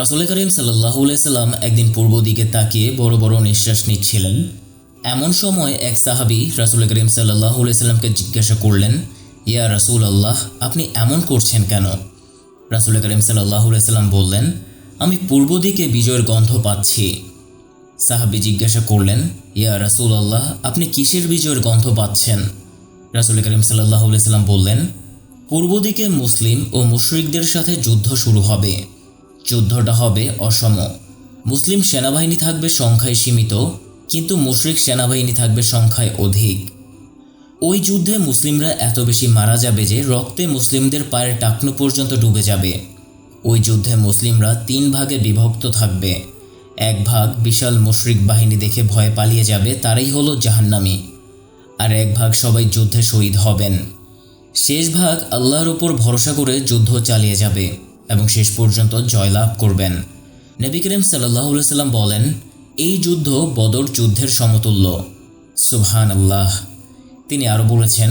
রাসুল করিম সাল্লাহ সাল্লাম একদিন পূর্ব দিকে তাকিয়ে বড় বড় নিঃশ্বাস নিচ্ছিলেন। এমন সময় এক সাহাবি রাসুল করিম সাল্লাহ সাল্লামকে জিজ্ঞাসা করলেন, ইয়া রাসুল আল্লাহ আপনি এমন করছেন কেন? রাসুল করিম সাল্লাহ সাল্লাম বললেন, আমি পূর্ব দিকে বিজয়ের গন্ধ পাচ্ছি। সাহাবি জিজ্ঞাসা করলেন, ইয়া রাসুল আল্লাহ আপনি কিসের বিজয়ের গন্ধ পাচ্ছেন? রাসুল করিম সাল্লাহ সাল্লাম বললেন, পূর্ব দিকে মুসলিম ও মুশরিকদের সাথে যুদ্ধ শুরু হবে। যুদ্ধটা হবে অসম মুসলিম সেনাবাহিনী থাকবে সংখ্যায় সীমিত, কিন্তু মুশরিক সেনাবাহিনী থাকবে সংখ্যায় অধিক। ওই যুদ্ধে মুসলিমরা এত বেশি মারা যাবে যে রক্তে মুসলিমদের পায়ের টাকনো পর্যন্ত ডুবে যাবে। ওই যুদ্ধে মুসলিমরা তিন ভাগে বিভক্ত থাকবে। এক ভাগ বিশাল মুশরিক বাহিনী দেখে ভয়ে পালিয়ে যাবে, তারাই হলো জাহান্নামি। আর এক ভাগ সবাই যুদ্ধে শহীদ হবেন। শেষ ভাগ আল্লাহর ওপর ভরসা করে যুদ্ধ চালিয়ে যাবে। এবং শেষ পর্যন্ত জয়লাভ করবেন। নবী করিম সাল্লাহ সাল্লাম বলেন, এই যুদ্ধ বদর যুদ্ধের সমতুল্য। সুবহান আল্লাহ তিনি আরও বলেছেন,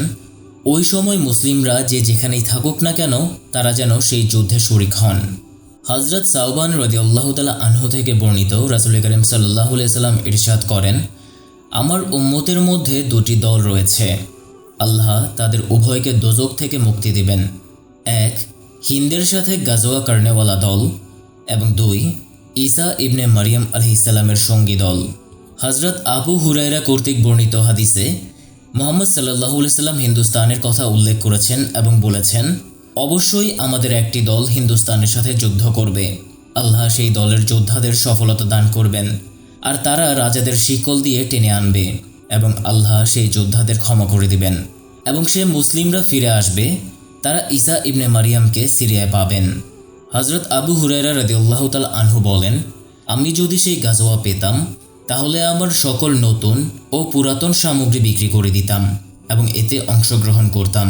ওই সময় মুসলিমরা যে যেখানেই থাকুক না কেন, তারা যেন সেই যুদ্ধে শরিক হন। হজরত সাউবান রদি আল্লাহ তালা আনহু থেকে বর্ণিত রাসুল করিম সাল্লাহ সাল্লাম ইরশাদ করেন, আমার উম্মতের মধ্যে দুটি দল রয়েছে। আল্লাহ তাদের উভয়কে দোজক থেকে মুক্তি দিবেন। এক হিন্দের সাথে গাজোয়া কার্নেওয়ালা দল এবং দুই, ঈসা ইবনে মারিয়াম আলহিসাল্লামের সঙ্গী দল। হজরত আবু হুরাইরা কর্তৃক বর্ণিত হাদিসে মোহাম্মদ সাল্লাহ সাল্লাম হিন্দুস্তানের কথা উল্লেখ করেছেন এবং বলেছেন, অবশ্যই আমাদের একটি দল হিন্দুস্তানের সাথে যুদ্ধ করবে। আল্লাহ সেই দলের যোদ্ধাদের সফলতা দান করবেন আর তারা রাজাদের শিকল দিয়ে টেনে আনবে এবং আল্লাহ সেই যোদ্ধাদের ক্ষমা করে দিবেন এবং সে মুসলিমরা ফিরে আসবে তারা ঈসা ইবনে মারিয়ামকে সিরিয়ায় পাবেন। হজরত আবু হুরাইরা রদিউল্লাহ তাল আনহু বলেন, আমি যদি সেই গাজোয়া পেতাম, তাহলে আমার সকল নতুন ও পুরাতন সামগ্রী বিক্রি করে দিতাম এবং এতে অংশগ্রহণ করতাম।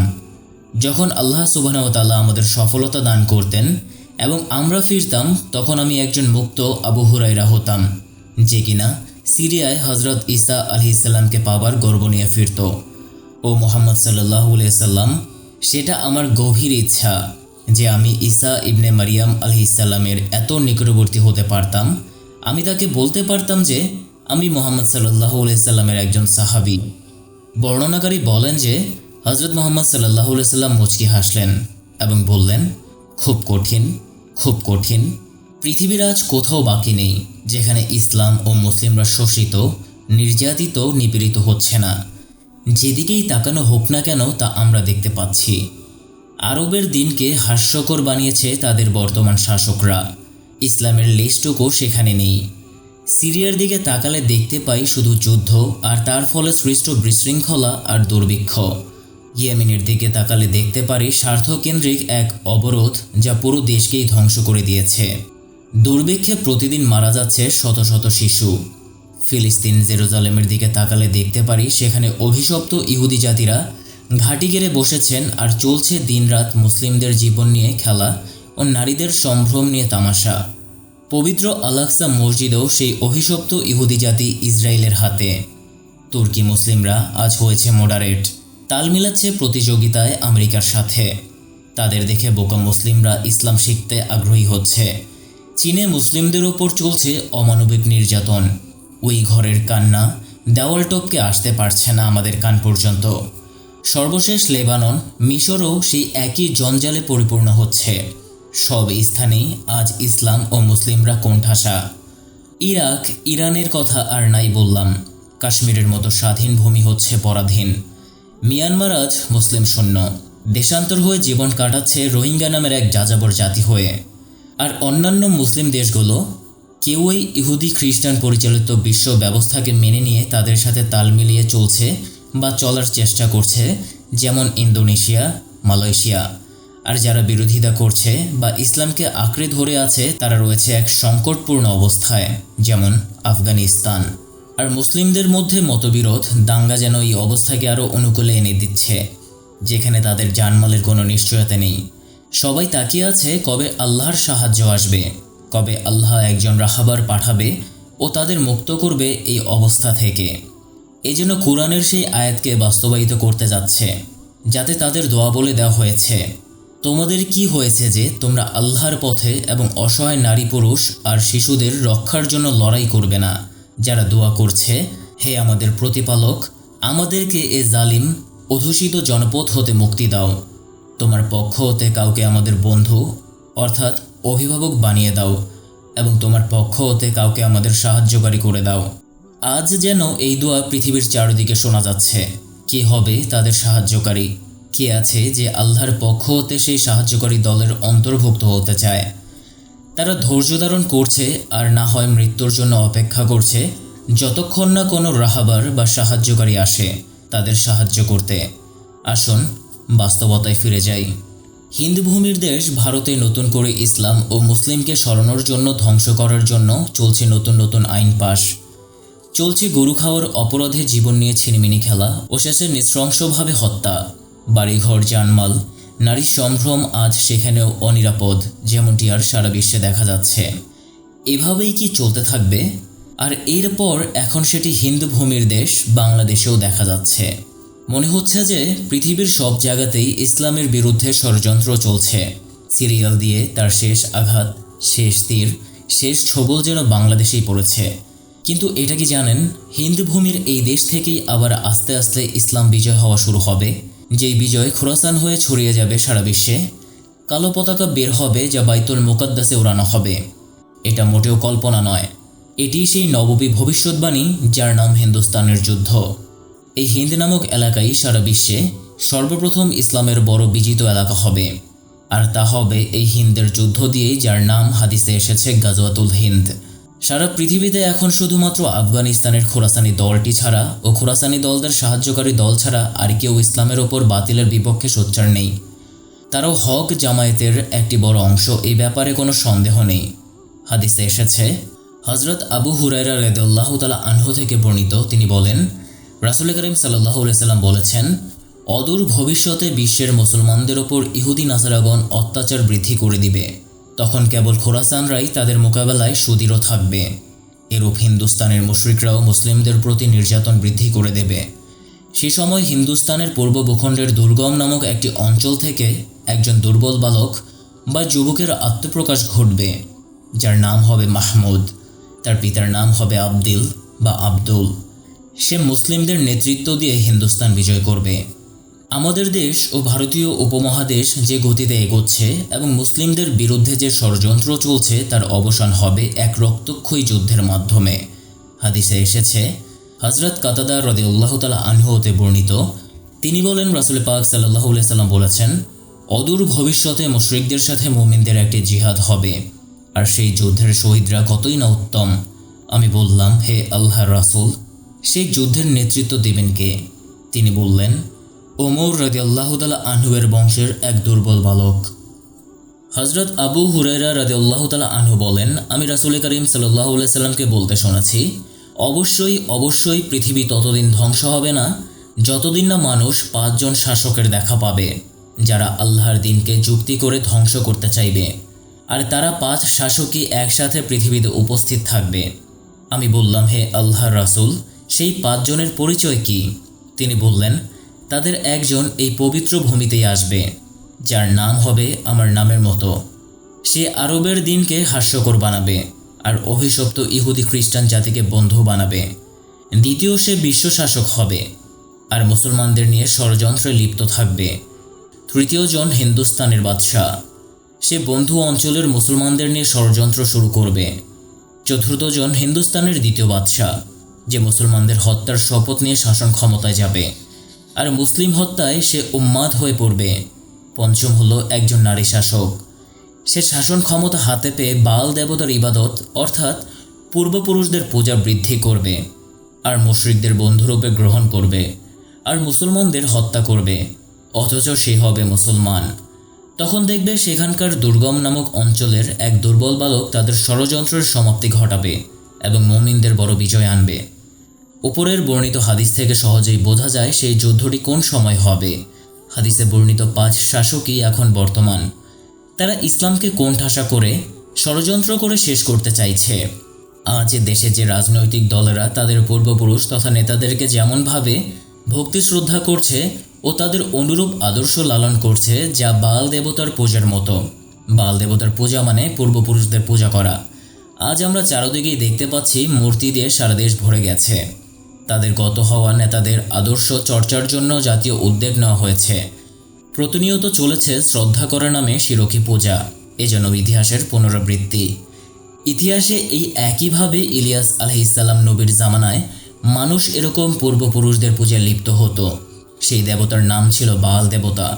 যখন আল্লাহ সুবাহতাল্লাহ আমাদের সফলতা দান করতেন এবং আমরা ফিরতাম, তখন আমি একজন মুক্ত আবু হুরাইরা হতাম, যে কিনা সিরিয়ায় হজরত ঈসা আলহিসাল্লামকে পাবার গর্ব নিয়ে ফিরত। ও মোহাম্মদ সাল্লাহ সাল্লাম সেটা আমার গভীর ইচ্ছা যে আমি ঈসা ইবনে মারিয়াম আলহিসাল্লামের এত নিকটবর্তী হতে পারতাম। আমি তাকে বলতে পারতাম যে আমি মোহাম্মদ সাল্লাহ সাল্লামের একজন সাহাবি। বর্ণনাকারী বলেন যে হজরত মোহাম্মদ সাল্লাহ সাল্লাম মুচকি হাসলেন এবং বললেন, খুব কঠিন খুব কঠিন। পৃথিবীর আজ কোথাও বাকি নেই যেখানে ইসলাম ও মুসলিমরা শোষিত, নির্যাতিত, নিপীড়িত হচ্ছে না। যেদিকেই তাকানো হোক না কেন তা আমরা দেখতে পাচ্ছি। আরবের দিনকে হাস্যকর বানিয়েছে তাদের বর্তমান শাসকরা। ইসলামের লেশটুকু সেখানে নেই। সিরিয়ার দিকে তাকালে দেখতে পাই শুধু যুদ্ধ আর তার ফলে সৃষ্ট বিশৃঙ্খলা আর দুর্ভিক্ষ। ইয়েমেনের দিকে তাকালে দেখতে পারি স্বার্থকেন্দ্রিক এক অবরোধ যা পুরো দেশকেই ধ্বংস করে দিয়েছে। দুর্ভিক্ষে প্রতিদিন মারা যাচ্ছে শত শত শিশু। ফিলিস্তিন জেরুজালেমের দিকে তাকালে দেখতে পারি, সেখানে অভিশপ্ত ইহুদি জাতিরা ঘাঁটি গেড়ে বসেছেন আর চলছে দিনরাত মুসলিমদের জীবন নিয়ে খেলা ও নারীদের সম্ভ্রম নিয়ে তামাশা। পবিত্র আলাক্সা মসজিদও সেই অভিশপ্ত ইহুদি জাতি ইসরায়েলের হাতে। তুর্কি মুসলিমরা আজ হয়েছে মডারেট। তাল মিলাচ্ছে প্রতিযোগিতায় আমেরিকার সাথে। তাদের দেখে বোকা মুসলিমরা ইসলাম শিখতে আগ্রহী হচ্ছে। চীনে মুসলিমদের ওপর চলছে অমানবিক নির্যাতন। ওই ঘরের কান্না দেওয়াল টপকে আসতে পারছে না আমাদের কান পর্যন্ত। সর্বশেষ লেবানন, মিশরও সেই একই জঞ্জালে পরিপূর্ণ হচ্ছে। সব স্থানেই আজ ইসলাম ও মুসলিমরা কোণঠাসা। ইরাক, ইরানের কথা আর নাই বললাম। কাশ্মীরের মতো স্বাধীন ভূমি হচ্ছে পরাধীন। মিয়ানমার আজ মুসলিম শূন্য দেশান্তর হয়ে জীবন কাটাচ্ছে রোহিঙ্গা নামের এক যাযাবর জাতি হয়ে। আর অন্যান্য মুসলিম দেশগুলো কেউই ইহুদি খ্রিস্টান পরিচালিত বিশ্ব ব্যবস্থাকে মেনে নিয়ে তাদের সাথে তাল মিলিয়ে চলছে বা চলার চেষ্টা করছে, যেমন ইন্দোনেশিয়া, মালয়েশিয়া। আর যারা বিরোধিতা করছে বা ইসলামকে আঁকড়ে ধরে আছে, তারা রয়েছে এক সংকটপূর্ণ অবস্থায়, যেমন আফগানিস্তান। আর মুসলিমদের মধ্যে মতবিরোধ দাঙ্গা যেন এই অবস্থাকে আরও অনুকূলে এনে দিচ্ছে, যেখানে তাদের জানমালের কোনো নিশ্চয়তা নেই। সবাই তাকিয়ে আছে কবে আল্লাহর সাহায্য আসবে। কবে আল্লাহ একজন রাহাবার পাঠাবে ও তাদের মুক্ত করবে এই অবস্থা থেকে। এই জন্য কোরআনের সেই আয়াতকে বাস্তবায়িত করতে যাচ্ছে, যাতে তাদের দোয়া বলে দেওয়া হয়েছে, তোমাদের কি হয়েছে যে তোমরা আল্লাহর পথে এবং অসহায় নারী পুরুষ আর শিশুদের রক্ষার জন্য লড়াই করবে না, যারা দোয়া করছে, হে আমাদের প্রতিপালক, আমাদেরকে এ জালিম, অধূষিত জনপদ হতে মুক্তি দাও। তোমার পক্ষ হতে কাউকে আমাদের বন্ধু, অর্থাৎ অভিভাবক বানিয়ে দাও এবং তোমার পক্ষ হতে কাউকে আমাদের সাহায্যকারী করে দাও। আজ যেন এই দোয়া পৃথিবীর চারদিকে শোনা যাচ্ছে। কে হবে তাদের সাহায্যকারী? কে আছে যে আল্লাহর পক্ষ হতে সেই সাহায্যকারী দলের অন্তর্ভুক্ত হতে চায়? তারা ধৈর্য ধারণ করছে আর না হয় মৃত্যুর জন্য অপেক্ষা করছে। যতক্ষণ না কোনো রাহাবার বা সাহায্যকারী আসে তাদের সাহায্য করতে। আসুন বাস্তবতায় ফিরে যাই। হিন্দু ভূমির দেশ ভারতে নতুন করে ইসলাম ও মুসলিমকে সরানোর জন্য ধ্বংস করার জন্য চলছে নতুন নতুন আইন পাশ। চলছে গরু খাওয়ার অপরাধে জীবন নিয়ে ছিনিমিনি খেলা ও শেষে নৃশংসভাবে হত্যা। বাড়িঘর জানমাল নারীর সম্ভ্রম আজ সেখানেও অনিরাপদ, যেমনটি আর সারা বিশ্বে দেখা যাচ্ছে। এভাবেই কি চলতে থাকবে? আর এরপর এখন সেটি হিন্দু ভূমির দেশ, বাংলাদেশেও দেখা যাচ্ছে। মনে হচ্ছে যে পৃথিবীর সব জায়গাতেই ইসলামের বিরুদ্ধে ষড়যন্ত্র চলছে। সিরিয়াল দিয়ে তার শেষ আঘাত, শেষ তীর, শেষ ছবল যেন বাংলাদেশেই পড়েছে। কিন্তু এটা কি জানেন, হিন্দু ভূমির এই দেশ থেকেই আবার আস্তে আস্তে ইসলাম বিজয় হওয়া শুরু হবে? যেই বিজয় খোরাসান হয়ে ছড়িয়ে যাবে সারা বিশ্বে, কালো পতাকা বের হবে যা বাইতুল মোকাদ্দাসে উড়ানো হবে। এটা মোটেও কল্পনা নয়। এটি সেই নববী ভবিষ্যৎবাণী যার নাম হিন্দুস্তানের যুদ্ধ। এই হিন্দ নামক এলাকাই সারা বিশ্বে সর্বপ্রথম ইসলামের বড় বিজিত এলাকা হবে। আর তা হবে এই হিন্দের যুদ্ধ দিয়েই যার নাম হাদিসে এসেছে গাজওয়াতুল হিন্দ। সারা পৃথিবীতে এখন শুধুমাত্র আফগানিস্তানের খোরাসানি দলটি ছাড়া ও খোরাসানি দলদের সাহায্যকারী দল ছাড়া আর কেউ ইসলামের ওপর বাতিলের বিপক্ষে সোচ্চার নেই। তারাও হক জামায়াতের একটি বড় অংশ এই ব্যাপারে কোনো সন্দেহ নেই। হাদিসে এসেছে হজরত আবু হুরাইরা রেদুল্লাহ তালা আনহু থেকে বর্ণিত, তিনি বলেন রাসুল করিম সাল্লাহ সাল্লাম বলেছেন, অদূর ভবিষ্যতে বিশ্বের মুসলমানদের ওপর ইহুদি নাসারাগণ অত্যাচার বৃদ্ধি করে দিবে। তখন কেবল খোরাসানরাই তাদের মোকাবেলায় সুদৃঢ় থাকবে। এরূপ হিন্দুস্তানের মুশরিকরাও মুসলিমদের প্রতি নির্যাতন বৃদ্ধি করে দেবে। সে সময় হিন্দুস্তানের পূর্ব ভূখণ্ডের দুর্গম নামক একটি অঞ্চল থেকে একজন দুর্বল বালক বা যুবকের আত্মপ্রকাশ ঘটবে, যার নাম হবে মাহমুদ। তার পিতার নাম হবে আবদিল বা আব্দুল। সে মুসলিমদের নেতৃত্ব দিয়ে হিন্দুস্তান বিজয় করবে। আমাদের দেশ ও ভারতীয় উপমহাদেশ যে গতিতে এগোচ্ছে এবং মুসলিমদের বিরুদ্ধে যে ষড়যন্ত্র চলছে, তার অবসান হবে এক রক্তক্ষয়ী যুদ্ধের মাধ্যমে। হাদিসে এসেছে হজরত কাতাদা রদে উল্লাহ তালা আনহুতে বর্ণিত, তিনি বলেন, রাসুল পাক সাল্লাহ সাল্লাম বলেছেন, অদূর ভবিষ্যতে মুশরিকদের সাথে মোমিনদের একটি জিহাদ হবে, আর সেই যুদ্ধের শহীদরা কতই না উত্তম। আমি বললাম, হে আল্লাহ রাসুল সেই যুদ্ধের নেতৃত্ব দেবেন কে? তিনি বললেন, ওমর রাজি আল্লাহতালা আনহুয়ের বংশের এক দুর্বল বালক। হজরত আবু হুরেরা রাজি আল্লাহতালা আনহু বলেন, আমি রাসুল করিম সাল্লাহ সাল্লামকে বলতে শোনাছি অবশ্যই অবশ্যই পৃথিবী ততদিন ধ্বংস হবে না, যতদিন না মানুষ পাঁচজন শাসকের দেখা পাবে, যারা আল্লাহর দিনকে যুক্তি করে ধ্বংস করতে চাইবে, আর তারা পাঁচ শাসকই একসাথে পৃথিবীতে উপস্থিত থাকবে। আমি বললাম, হে আল্লাহর রাসুল সেই পাঁচজনের পরিচয় কি? তিনি বললেন, তাদের একজন এই পবিত্র ভূমিতেই আসবে, যার নাম হবে আমার নামের মতো। সে আরবের দিনকে হাস্যকর বানাবে আর অভিশপ্ত ইহুদি খ্রিস্টান জাতিকে বন্ধু বানাবে। দ্বিতীয় সে বিশ্ব শাসক হবে আর মুসলমানদের নিয়ে ষড়যন্ত্রে লিপ্ত থাকবে। তৃতীয় জন হিন্দুস্তানের বাদশাহ। সে বন্ধু অঞ্চলের মুসলমানদের নিয়ে ষড়যন্ত্র শুরু করবে। চতুর্থ জন হিন্দুস্তানের দ্বিতীয় বাদশাহ। যে মুসলমানদের হত্যার শপথ নিয়ে শাসন ক্ষমতায় যাবে। আর মুসলিম হত্যায় সে উম্মাদ হয়ে পড়বে। পঞ্চম হলো একজন নারী শাসক। সে শাসন ক্ষমতা হাতে পেয়ে বাল দেবতার ইবাদত, অর্থাৎ পূর্বপুরুষদের পূজা বৃদ্ধি করবে, আর মুশরিকদের বন্ধুরূপে গ্রহণ করবে, আর মুসলমানদের হত্যা করবে। অথচ সে হবে মুসলমান। তখন দেখবে সেখানকার দুর্গম নামক অঞ্চলের এক দুর্বল বালক তাদের ষড়যন্ত্রের সমাপ্তি ঘটাবে এবং মমিনদের বড় বিজয় আনবে। উপরের বর্ণিত হাদিস থেকে সহজেই বোঝা যায় সেই যুদ্ধটি কোন সময় হবে। হাদিসে বর্ণিত পাঁচ শাসকই এখন বর্তমান। তারা ইসলামকে কোণঠাসা করে, ষড়যন্ত্র করে শেষ করতে চাইছে। আজ দেশে যে রাজনৈতিক দলেরা তাদের পূর্বপুরুষ তথা নেতাদেরকে যেমনভাবে ভক্তি শ্রদ্ধা করছে ও তাদের অনুরূপ আদর্শ লালন করছে, যা বাল দেবতার পূজার মতো। বাল দেবতার পূজা মানে পূর্বপুরুষদের পূজা করা। আজ আমরা চারদিকেই দেখতে পাচ্ছি মূর্তি দিয়ে সারা দেশ ভরে গেছে। তাদের গত হওয়া নেতাদের আদর্শ চর্চার জন্য জাতীয় উদ্যোগ নেওয়া হয়েছে। প্রতিনিয়ত চলেছে শ্রদ্ধা করার নামে শিরকি পূজা এজন্য ইতিহাসের পুনরাবৃত্তি। ইতিহাসে এই একইভাবে ইলিয়াস আলহিসাল্লাম নবীর জামানায় মানুষ এরকম পূর্বপুরুষদের পূজায় লিপ্ত হতো। সেই দেবতার নাম ছিল বাল দেবতা।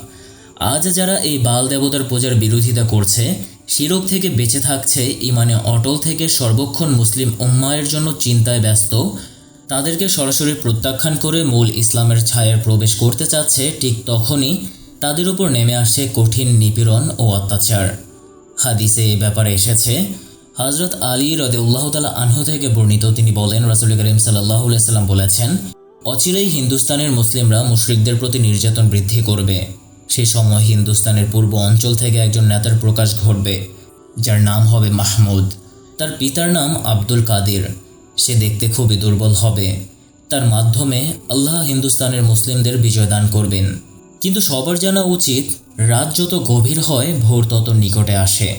আজ যারা এই বাল দেবতার পূজার বিরোধিতা করছে, শিরক থেকে বেঁচে থাকছে, ইমানে অটল থেকে সর্বক্ষণ মুসলিম উম্মায়ের জন্য চিন্তায় ব্যস্ত তাদেরকে সরাসরি প্রত্যাখ্যান করে মূল ইসলামের ছায়ায় প্রবেশ করতে চাচ্ছে, ঠিক তখনই তাদের উপর নেমে আসছে কঠিন নিপীড়ন ও অত্যাচার। হাদিসে এ ব্যাপারে এসেছে হজরত আলী রদেউল্লাহ তালা আনহু থেকে বর্ণিত তিনি বলেন, রাসুল করিম সাল্লাহ সাল্লাম বলেছেন, অচিরেই হিন্দুস্তানের মুসলিমরা মুশরিকদের প্রতি নির্যাতন বৃদ্ধি করবে। সেই সময় হিন্দুস্তানের পূর্ব অঞ্চল থেকে একজন নেতার প্রকাশ ঘটবে, যার নাম হবে মাহমুদ। তার পিতার নাম আব্দুল কাদির। সে দেখতে খুবই দুর্বল হবে। তার মাধ্যমে আল্লাহ হিন্দুস্তানের মুসলিমদের বিজয় দান করবেন। কিন্তু সবার জানা উচিত, রাত যত গভীর হয়, ভোর তত নিকটে আসে।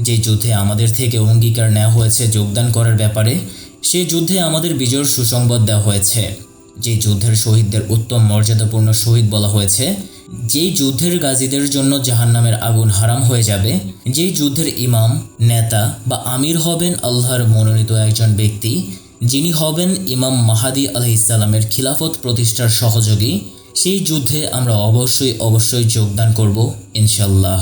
যে যুদ্ধে আমাদের থেকে অঙ্গীকার নেওয়া হয়েছে যোগদান করার ব্যাপারে সেই যুদ্ধে আমাদের বিজয়ের সুসংবাদ দেওয়া হয়েছে। যে যুদ্ধের শহীদদের উত্তম মর্যাদাপূর্ণ শহীদ বলা হয়েছে যেই যুদ্ধের গাজীদের জন্য জাহান্নামের আগুন হারাম হয়ে যাবে, যেই যুদ্ধের ইমাম, নেতা বা আমির হবেন আল্লাহর মনোনীত একজন ব্যক্তি, যিনি হবেন ইমাম মাহাদি আলহিসাল্লামের খিলাফত প্রতিষ্ঠার সহযোগী, সেই যুদ্ধে আমরা অবশ্যই অবশ্যই যোগদান করব ইনশাল্লাহ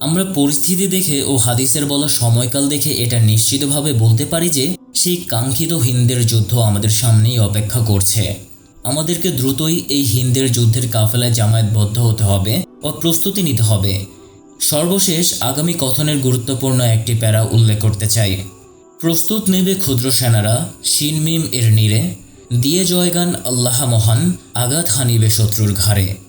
আমরা পরিস্থিতি দেখে ও হাদিসের বলা সময়কাল দেখে এটা নিশ্চিতভাবে বলতে পারি যে, সেই কাঙ্ক্ষিত হিন্দের যুদ্ধ আমাদের সামনেই অপেক্ষা করছে। আমাদেরকে দ্রুতই এই হিন্দের যুদ্ধের কাফেলায় জামায়াতবদ্ধ হতে হবে ও প্রস্তুতি নিতে হবে। সর্বশেষ আগামী কথনের গুরুত্বপূর্ণ একটি প্যারা উল্লেখ করতে চাই। প্রস্তুত নেবে ক্ষুদ্র সেনারা, শিনমিম এর নীরে, দিয়ে জয়গান আল্লাহ মহান আঘাত হানিবে শত্রুর ঘাড়ে।